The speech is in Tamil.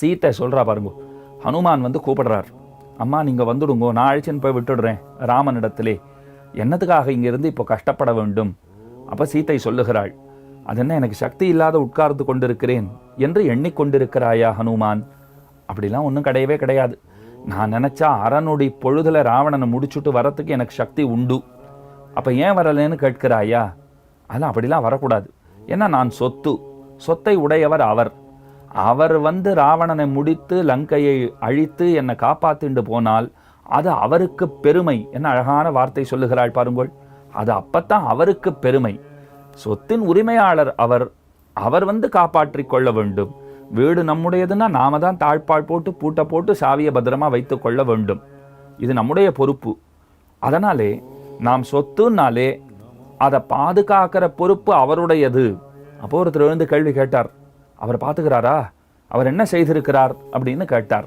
சீத்தை சொல்கிறா பாருங்க. ஹனுமான் வந்து கூப்பிடுறார். அம்மா நீங்கள் வந்துடுங்கோ. நான் அழைச்சின்னு போய் விட்டுடுறேன் ராமனிடத்திலே. என்னத்துக்காக இங்கேருந்து இப்போ கஷ்டப்பட வேண்டும்? அப்போ சீத்தை சொல்லுகிறாள். அது என்ன எனக்கு சக்தி இல்லாத உட்கார்ந்து கொண்டிருக்கிறேன். என்று எண்ணிக்கொண்டிருக்கிறாயா ஹனுமான்? அப்படிலாம் ஒன்றும் கிடையவே கிடையாது. நான் நினச்சா அறநொடி பொழுதில் ராவணனை முடிச்சுட்டு வரத்துக்கு எனக்கு சக்தி உண்டு. அப்போ ஏன் வரலைன்னு கேட்கிறாயா? அதெல்லாம் அப்படிலாம் வரக்கூடாது. ஏன்னா நான் சொத்து. சொத்தை உடையவர் அவர். அவர் வந்து ராவணனை முடித்து லங்கையை அழித்து என்னை காப்பாத்திண்டு போனால் அது அவருக்கு பெருமை என்ன அழகான வார்த்தை சொல்லுகிறாள் பாருங்கள். அது அப்பத்தான் அவருக்கு பெருமை. சொத்தின் உரிமையாளர் அவர் அவர் வந்து காப்பாற்றி கொள்ள வேண்டும். வீடு நம்முடையதுன்னா நாம தான் தாழ்பாள் போட்டு பூட்டை போட்டு சாவியை பத்திரமா வைத்து கொள்ள வேண்டும். இது நம்முடைய பொறுப்பு. அதனாலே நாம் சொத்துனாலே அதை பாதுகாக்கிற பொறுப்பு அவருடையது. அப்போ ஒருத்தர் எழுந்து கேள்வி கேட்டார். அவர் பார்த்துக்கிறாரா? அவர் என்ன செய்திருக்கிறார் அப்படின்னு கேட்டார்.